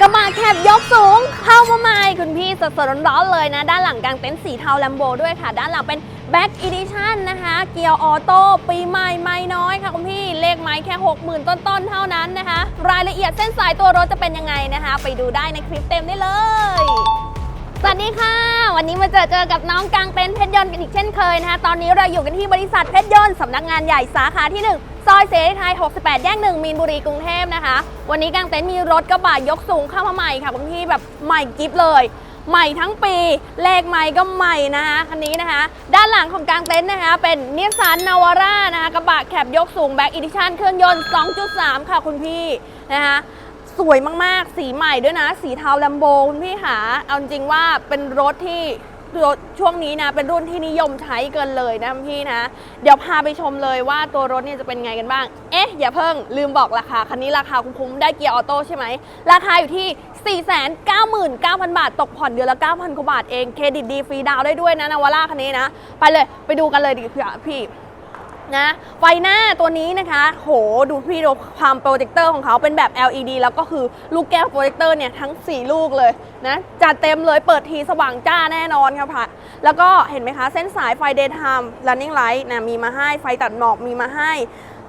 กระบะแคบยกสูงเข้ามาใหม่คุณพี่สดๆร้อนๆเลยนะ ด้านหลังกลางเต็นท์สีเทาแลมโบด้วยค่ะ ด้านหลังเป็น Back Edition นะคะ เกียร์ออโต้ปีใหม่ไม่น้อยค่ะคุณพี่เลขไม้แค่ 60,000 ต้นๆ เท่านั้นนะคะ รายละเอียดเส้นสายตัวรถจะเป็นยังไงนะคะ ไปดูได้ในคลิปเต็มได้เลยสวัสดีค่ะ วันนี้มาเจอเจอกับน้องกลางเต็นท์เพชรยนต์กันอีกเช่นเคยนะคะ ตอนนี้เราอยู่กันที่บริษัทเพชรยนต์สำนักงานใหญ่สาขาที่ 1 ซอยเสรีไทย 68 แยก1มีนบุรีกรุงเทพนะคะ วันนี้กลางเต็นท์มีรถกระบะยกสูงเข้ามาใหม่ค่ะคุณพี่แบบใหม่กิฟเลย ใหม่ทั้งปี เลขใหม่ก็ใหม่นะคะคันนี้นะคะ ด้านหลังของกลางเต็นท์นะคะ เป็นนิสสันนาวาร่านะคะกระบะแคบยกสูงแบ็กอีดิชั่นเครื่องยนต์ 2.3 ค่ะคุณพี่นะคะสวยมากๆ สีใหม่ด้วยนะ สีเทาแลมโบคุณพี่หาเอาจริงว่าเป็นรถที่ รถช่วงนี้นะเป็นรุ่นที่นิยมใช้เกินเลยนะพี่นะ เดี๋ยวพาไปชมเลยว่าตัวรถเนี่ยจะเป็นไงกันบ้าง เอ๊ะ อย่าเพิ่งลืมบอกราคา คันนี้ราคาคุ้มๆได้เกียร์ออโต้ใช่ไหม ราคาอยู่ที่ 499,000 บาท ตกผ่อนเดือนละ 9,000 กว่าบาทเอง เครดิตดีฟรีดาวได้ด้วยนะนาวาร่าคันนี้นะ ไปเลยไปดูกันเลยดีกว่าพี่ นะไฟหน้าตัวนี้นะคะ โหดูพี่ดูความโปรเจคเตอร์ของเขาเป็นแบบ LED แล้วก็คือลูกแก้วโปรเจคเตอร์เนี่ยทั้ง 4 ลูกเลยนะจัดเต็มเลยเปิดทีสว่างจ้าแน่นอนครับค่ะแล้วก็เห็นไหมคะ เส้นสายไฟ daytime running light นะมีมาให้ไฟตัดหมอกมีมาให้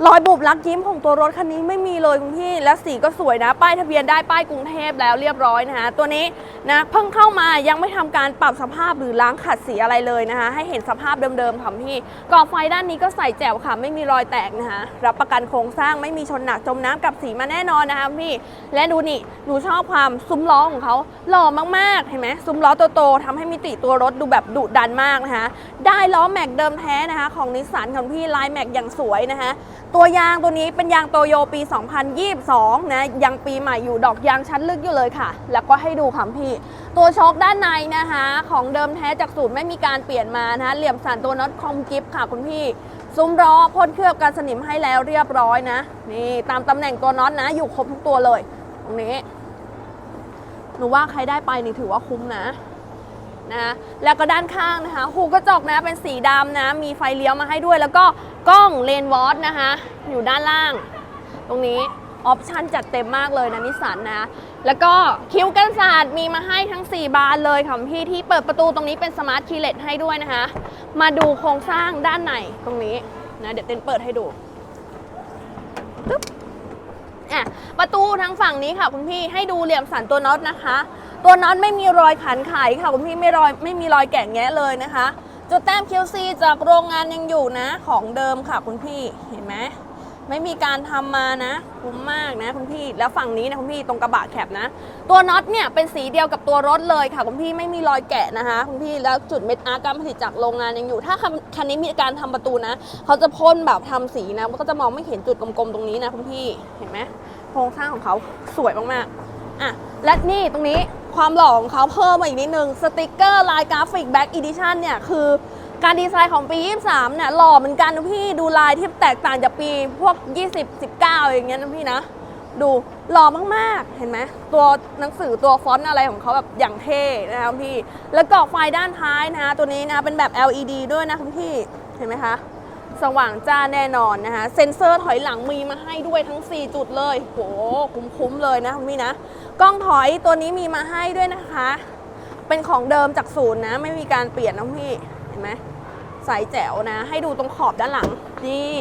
รอยบุบลักยิ้มของตัวรถคันนี้ไม่มีเลยคุณพี่ และสีก็สวยนะ ป้ายทะเบียนได้ป้ายกรุงเทพแล้วเรียบร้อยนะคะตัวนี้นะเพิ่งเข้ามายังไม่ทำการปรับสภาพหรือล้างขัดสีอะไรเลยนะคะให้เห็นสภาพเดิมๆค่ะพี่กรอบไฟด้านนี้ก็ใส่แจ๋วค่ะ ไม่มีรอยแตกนะคะรับประกันโครงสร้างไม่มีชนหนักจมน้ำกับสีมาแน่นอนนะคะพี่ และดูนี่หนูชอบความซุ้มล้อของเขาหล่อมากๆเห็นไหมซุ้มล้อโตๆทำให้มิติตัวรถดูแบบดุดันมากนะคะได้ล้อแม็กเดิมแท้นะคะของนิสสันของพี่ลายแม็กอย่างสวยนะคะตัวยางตัวนี้เป็นยางโตโยปี 2022 นะ ยังปีใหม่อยู่ดอกยางชั้นลึกอยู่เลยค่ะ แล้วก็ให้ดูค่ะพี่ ตัวช็อคด้านในนะคะ ของเดิมแท้จากสูตรไม่มีการเปลี่ยนมานะคะเหลี่ยมสันตัวน็อตคอมกิฟค่ะคุณพี่ ซุ้มล้อพ่นเคลือบกันสนิมให้แล้วเรียบร้อยนะ นี่ตามตำแหน่งตัวน็อตนะ อยู่ครบทุกตัวเลย ตรงนี้ หนูว่าใครได้ไปนี่ถือว่าคุ้มนะ นะแล้วก็ด้านข้างนะคะหูกระจกนะเป็นสีดำนะมีไฟเลี้ยวมาให้ด้วย แล้วก็กล้องเลนวอตนะคะอยู่ด้านล่าง ตรงนี้ออปชันจัดเต็มมากเลยนะนิสสันนะแล้วก็คิ้วกันศาสตร์มีมาให้ทั้ง 4 บานเลยค่ะพี่ที่เปิดประตูตรงนี้เป็นสมาร์ทคีย์เลสให้ด้วยนะคะ มาดูโครงสร้างด้านในตรงนี้นะเดี๋ยวเต้นเปิดให้ดูตึ๊บอะประตูทางฝั่งนี้ค่ะคุณพี่ให้ดูเหลี่ยมสันตัวน็อตนะคะ ตัวน็อตไม่มีรอยขันไขค่ะคุณพี่ไม่รอยไม่มีรอยแกะแงะเลยนะคะ จุดแต้ม QC จากโรงงานยังอยู่นะของเดิมค่ะคุณพี่เห็นไหมไม่มีการทำมานะคุ้มมากนะคุณพี่แล้วฝั่งนี้นะคุณพี่ตรงกระบะแคบนะ ตัวน็อตเนี่ยเป็นสีเดียวกับตัวรถเลยค่ะคุณพี่ไม่มีรอยแกะนะคะคุณพี่แล้วจุดเม็ดอาร์การผลิตจากโรงงานยังอยู่ ถ้าคันนี้มีการทำประตูนะ เขาจะพ่นแบบทำสีนะก็จะมองไม่เห็นจุดกลมๆตรงนี้นะคุณพี่เห็นไหมโครงสร้างของเขาสวยมากๆอะและนี่ตรงนี้ ความหล่อของเขาเพิ่มมาอีกนิดนึง สติกเกอร์ลายกราฟิกแบ็กอีดิชันเนี่ยคือการดีไซน์ของปี 23 เนี่ยหล่อเหมือนกันนะพี่ดูลายที่แตกต่างจากปีพวก 20 19 อย่างเงี้ยนะพี่นะ ดูหล่อมากๆ เห็นไหมตัวหนังสือตัวฟอนต์อะไรของเขาแบบอย่างเท่นะครับพี่ แล้วก็ไฟด้านท้ายนะ ตัวนี้นะเป็นแบบ LED ด้วยนะคุณพี่เห็นไหมคะ สว่างจ้าแน่นอนนะคะ เซ็นเซอร์ถอยหลังมีมาให้ด้วยทั้ง 4 จุดเลยโหคุ้มๆเลยนะคุณพี่นะ กล้องถอยตัวนี้มีมาให้ด้วยนะคะ เป็นของเดิมจากศูนย์นะ ไม่มีการเปลี่ยนนะพี่ เห็นไหมใสแจ๋วนะ ให้ดูตรงขอบด้านหลัง นี่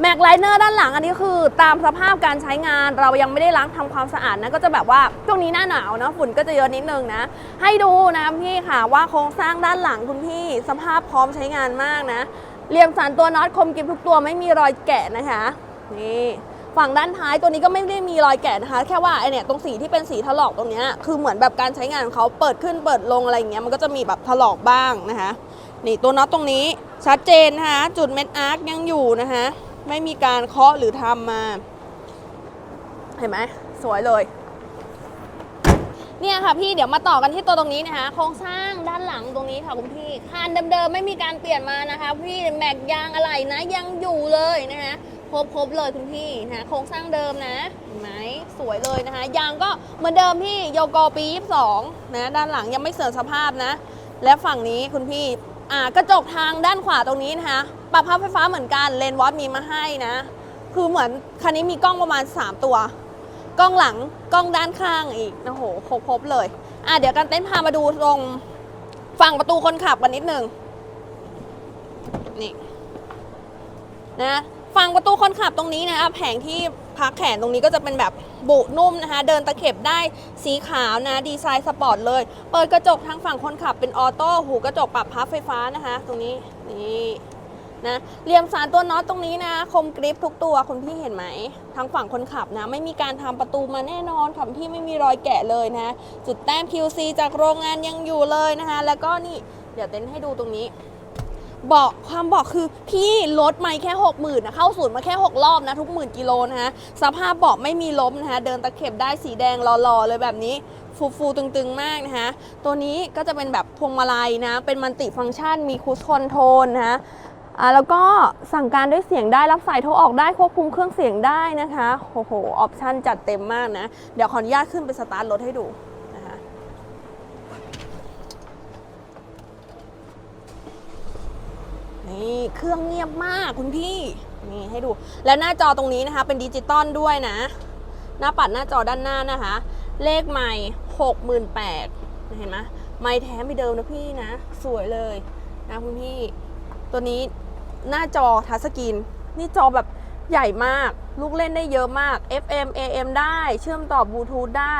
แม็กไลเนอร์ด้านหลังอันนี้คือ ตามสภาพการใช้งานเรายังไม่ได้ล้างทำความสะอาดนะก็จะแบบว่าช่วงนี้หน้าหนาวนะฝุ่นก็จะเยอะนิดนึงนะ ให้ดูนะพี่ค่ะว่าโครงสร้างด้านหลังคุณพี่สภาพพร้อมใช้งานมากนะ เหลี่ยมสันตัวน็อตคมกิบทุกตัวไม่มีรอยแกะนะคะ นี่ฝั่งด้านท้ายตัวนี้ก็ไม่ได้มีรอยแกะนะคะ แค่ว่าไอเนี่ยตรงสีที่เป็นสีถลอกตรงเนี้ยคือเหมือนแบบการใช้งานของเขาเปิดขึ้นเปิดลงอะไรอย่างเงี้ยมันก็จะมีแบบถลอกบ้างนะคะ นี่ตัวน็อตตรงนี้ชัดเจนนะคะจุดเม็ดอาร์คยังอยู่นะคะไม่มีการเคาะหรือทำมา เห็นไหมสวยเลย เนี่ยค่ะพี่เดี๋ยวมาต่อกันที่ตัวตรงนี้นะคะโครงสร้างด้านหลังตรงนี้ค่ะคุณพี่คานเดิมๆไม่มีการเปลี่ยนมานะคะ พี่แม็กยางอะไรนะยังอยู่เลยนะคะครบครบเลยคุณพี่นะโครงสร้างเดิมนะเห็นไหมสวยเลยนะคะยางก็เหมือนเดิมพี่โยโกปี 22 นะด้านหลังยังไม่เสื่อมสภาพนะ และฝั่งนี้คุณพี่อ่ากระจกทางด้านขวาตรงนี้นะคะปรับพับไฟฟ้าเหมือนกันเลนวอตมีมาให้นะ คือเหมือนคันนี้มีกล้องประมาณ 3 ตัว กล้องหลังกล้องด้านข้างอีกโอ้โหครบครบเลยอะเดี๋ยวกันเต้นพามาดูตรงฝั่งประตูคนขับกันนิดนึงนี่นะฝั่งประตูคนขับตรงนี้นะคะแผงที่พักแขนตรงนี้ก็จะเป็นแบบบุนุ่มนะคะ เดินตะเข็บได้สีขาวนะดีไซน์สปอร์ตเลย เปิดกระจกทางฝั่งคนขับเป็นออโต้หูกระจกปรับพับไฟฟ้านะคะ ตรงนี้นี่ นะเหลี่ยมสารตัวน็อตตรงนี้นะ คมกริปทุกตัวคุณพี่เห็นไหมทางฝั่งคนขับนะ ไม่มีการทำประตูมาแน่นอนค่ะพี่ไม่มีรอยแกะเลยนะ จุดแต้ม QC จากโรงงานยังอยู่เลยนะคะ แล้วก็นี่เดี๋ยวเต้นให้ดูตรงนี้เบาะความเบาะคือพี่ลดไม่แค่6 0,000นะเข้าศูนย์มาแค่ 6 รอบนะทุกหมื่นกิโลนะคะสภาพเบาะไม่มีล้มนะคะเดินตะเข็บได้สีแดงหล่อๆเลยแบบนี้ฟูฟูตึงๆ มากนะคะตัวนี้ก็จะเป็นแบบพวงมาลัยนะ เป็นมันติฟังก์ชันมีคูสคอนโทรลนะคะ อ่าแล้วก็สั่งการด้วยเสียงได้รับสายโทรออกได้ควบคุมเครื่องเสียงได้นะคะโอ้โหออปชั่นจัดเต็มมากนะ เดี๋ยวขออนุญาตขึ้นไปสตาร์ทรถให้ดูนะคะนี่เครื่องเงียบมากคุณพี่นี่ให้ดู แล้วหน้าจอตรงนี้นะคะ เป็นดิจิตอลด้วยนะ หน้าปัดหน้าจอด้านหน้านะคะ เลขใหม่หกหมื่นแปดเห็นไหมไม่แท้ไม่เดิมนะพี่นะ สวยเลยนะคุณพี่ตัวนี้ หน้าจอทัชสกรีนนี่จอแบบใหญ่มาก ลูกเล่นได้เยอะมาก FM AM ได้ เชื่อมต่อบลูทูธได้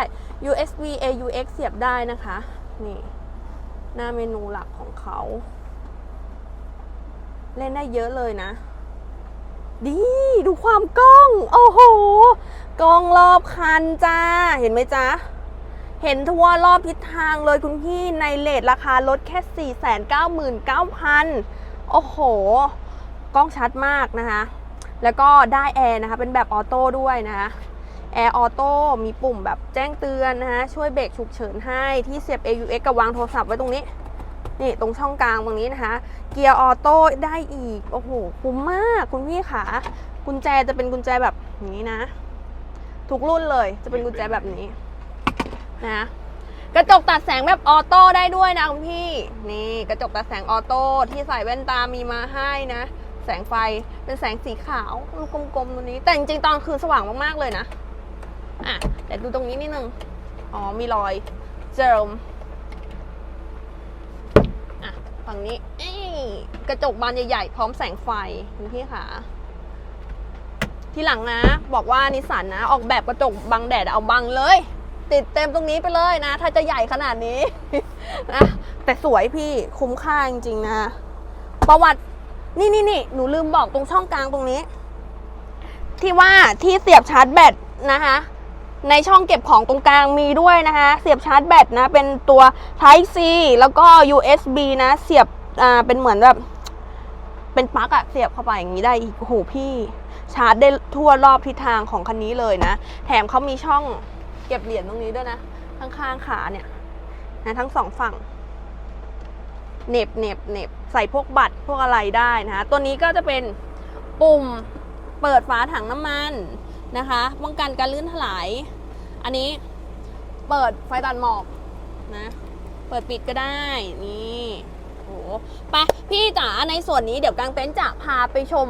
USB AUX เสียบได้นะคะ นี่ หน้าเมนูหลักของเขา เล่นได้เยอะเลยนะ ดีดูความกล้อง โอ้โห กล้องรอบคันจ้า เห็นไหมจ๊ะ เห็นทั่วรอบทิศทางเลยคุณพี่ในเลทราคาลดแค่ 499,000 โอ้โห กล้องชัดมากนะคะ แล้วก็ได้แอร์นะคะ เป็นแบบออโต้ด้วยนะคะแอร์ออโต้มีปุ่มแบบแจ้งเตือนนะคะช่วยเบรกฉุกเฉินให้ที่เสียบ AUX กับวางโทรศัพท์ไว้ตรงนี้ นี่ตรงช่องกลางตรงนี้นะคะ เกียร์ออโต้ได้อีก โอ้โห คุ้มมากคุณพี่ขากุญแจจะเป็นกุญแจแบบนี้นะ ทุกรุ่นเลยจะเป็นกุญแจแบบนี้นะกระจกตัดแสงแบบออโต้ได้ด้วยนะคุณพี่ นี่กระจกตัดแสงออโต้ที่ใส่แว่นตามีมาให้นะ แสงไฟเป็นแสงสีขาวลูกกลมๆตัวนี้ แต่จริงๆตอนคืนสว่างมากๆเลยนะ อะเดี๋ยวดูตรงนี้นิดนึง อ๋อมีรอยเจิมอะฝั่งนี้กระจกบานใหญ่ๆ พร้อมแสงไฟคุณพี่ค่ะทีหลังนะ บอกว่านิสสันนะ ออกแบบกระจกบังแดดเอาบังเลย ติดเต็มตรงนี้ไปเลยนะ ถ้าจะใหญ่ขนาดนี้นะแต่สวยพี่คุ้มค่าจริงๆนะ ประวัติ นี่นี่นี่หนูลืมบอกตรงช่องกลางตรงนี้ ที่ว่าที่เสียบชาร์จแบตนะคะ ในช่องเก็บของตรงกลางมีด้วยนะคะ เสียบชาร์จแบตนะ เป็นตัว Type C แล้วก็ USB นะ เสียบอ่าเป็นเหมือนแบบเป็นปลั๊กอะเสียบเข้าไปอย่างนี้ได้อีกโอ้โหพี่ชาร์จได้ทั่วรอบทิศทางของคันนี้เลยนะ แถมเขามีช่องเก็บเหรียญตรงนี้ด้วยนะข้างๆขาเนี่ยนะทั้งสองฝั่ง เหน็บเหน็บเหน็บใส่พวกบัตรพวกอะไรได้นะคะตัวนี้ก็จะเป็นปุ่มเปิดฝาถังน้ำมันนะคะป้องกันการลื่นถลาย อันนี้เปิดไฟตัดหมอกนะเปิดปิดก็ได้นี่โอ้โหไปพี่จ๋าในส่วนนี้เดี๋ยวกางเต็นท์จะพาไปชม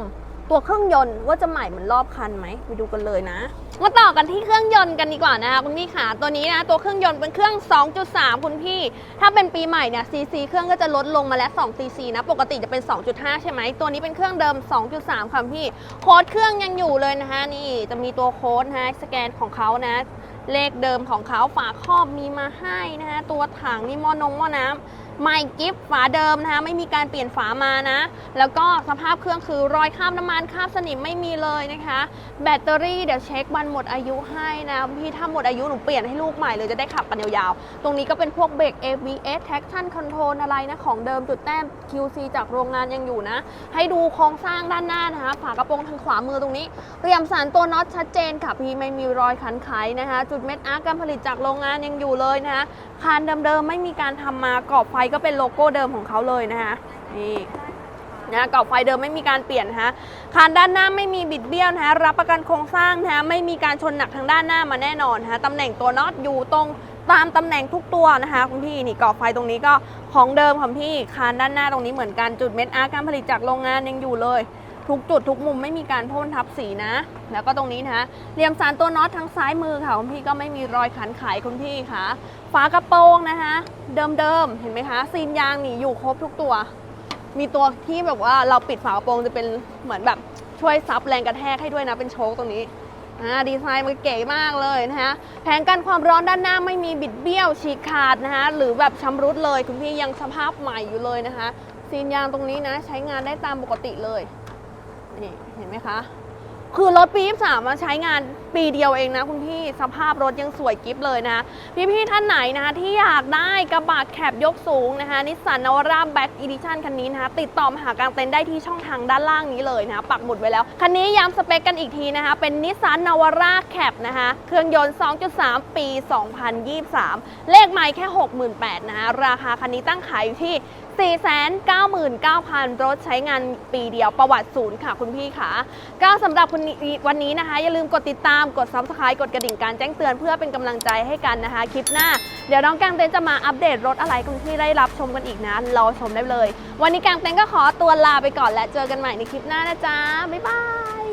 ตัวเครื่องยนต์ว่าจะใหม่เหมือนรอบคันไหมไปดูกันเลยนะ มาต่อกันที่เครื่องยนต์กันดีกว่านะคะคุณพี่ขาตัวนี้นะตัวเครื่องยนต์เป็นเครื่อง 2.3 คุณพี่ ถ้าเป็นปีใหม่เนี่ยซีซีเครื่องก็จะลดลงมาแล้ว2ซีซีนะปกติจะเป็น 2.5 ใช่ไหมตัวนี้เป็นเครื่องเดิม 2.3 ค่ะพี่โค้ดเครื่องยังอยู่เลยนะคะนี่จะมีตัวโค้ดนะสแกนของเขานะเลขเดิมของเขาฝาครอบมีมาให้นะคะตัวถังนี่มอนงมอน้ำ ไม่กิฟฝาเดิมนะคะ ไม่มีการเปลี่ยนฝามานะ แล้วก็สภาพเครื่องคือรอยคราบน้ำมันคราบสนิมไม่มีเลยนะคะ แบตเตอรี่เดี๋ยวเช็ควันหมดอายุให้นะพี่ถ้าหมดอายุหนูเปลี่ยนให้ลูกใหม่เลยจะได้ขับกันยาวๆ ตรงนี้ก็เป็นพวกเบรก ABS traction control อะไรนะ ของเดิมจุดแต้ม QC จากโรงงานยังอยู่นะ ให้ดูโครงสร้างด้านหน้านะคะฝากระโปรงทางขวามือตรงนี้เรียมสารตัวน็อตชัดเจนค่ะพี่ไม่มีรอยขันไขนะคะ จุดเม็ดอาร์กการผลิตจากโรงงานยังอยู่เลยนะคะ คานเดิมๆไม่มีการทำมากรอบไฟก็เป็นโลโก้เดิมของเขาเลยนะคะนี่นะกรอบไฟเดิมไม่มีการเปลี่ยนนะคานด้านหน้าไม่มีบิดเบี้ยวนะรับประกันโครงสร้างนะคะไม่มีการชนหนักทางด้านหน้ามาแน่นอนนะคะตำแหน่งตัวน็อตอยู่ตรงตามตำแหน่งทุกตัวนะคะคุณพี่นี่กรอบไฟตรงนี้ก็ของเดิมของพี่คานด้านหน้าตรงนี้เหมือนกันจุดเม็ดอาร์การผลิตจากโรงงานยังอยู่เลย ทุกจุดทุกมุมไม่มีการพ่นทับสีนะ แล้วก็ตรงนี้นะคะเหลี่ยมสารตัวน็อตทางซ้ายมือค่ะคุณพี่ก็ไม่มีรอยขันไขคุณพี่ค่ะ ฝากระโปรงนะคะ เดิมๆเห็นไหมคะซีนยางนี่อยู่ครบทุกตัว มีตัวที่แบบว่าเราปิดฝากระโปรงจะเป็นเหมือนแบบช่วยซับแรงกระแทกให้ด้วยนะเป็นโชคตรงนี้ดีไซน์มันเก๋มากเลยนะคะแผงกันความร้อนด้านหน้าไม่มีบิดเบี้ยวฉีกขาดนะคะหรือแบบชำรุดเลยคุณพี่ยังสภาพใหม่อยู่เลยนะคะซีนยางตรงนี้นะใช้งานได้ตามปกติเลย นี่เห็นไหมคะ คือรถปี 23 มาใช้งานปีเดียวเองนะคุณพี่สภาพรถยังสวยกิฟเลยนะพี่ๆท่านไหนนะคะที่อยากได้กระบะแคบยกสูงนะคะนิสสันนวาร่าแบ็กอีดิชันคันนี้นะคะติดต่อมาหากางเต็นท์ได้ที่ช่องทางด้านล่างนี้เลยนะคะปักหมุดไว้แล้ว คันนี้ย้ำสเปคกันอีกทีนะคะเป็นนิสสันนวาร่าแคบนะคะเครื่องยนต์ 2.3 ปี 2023 เลขไม่แค่ 68,000นะคะราคาคันนี้ตั้งขายอยู่ที่499,000รถใช้งานปีเดียวประวัติศูนย์ค่ะคุณพี่ค่ะก็สำหรับวันนี้วันนี้นะคะ อย่าลืมกดติดตามกด subscribe กดกระดิ่งการแจ้งเตือนเพื่อเป็นกำลังใจให้กันนะคะ คลิปหน้า เดี๋ยวน้องแกงเต็นจะมาอัปเดตรถอะไรที่ได้รับชมกันอีกนะรอชมได้เลย วันนี้แกงเต็นก็ขอตัวลาไปก่อนและเจอกันใหม่ในคลิปหน้านะจ๊ะบ๊ายบาย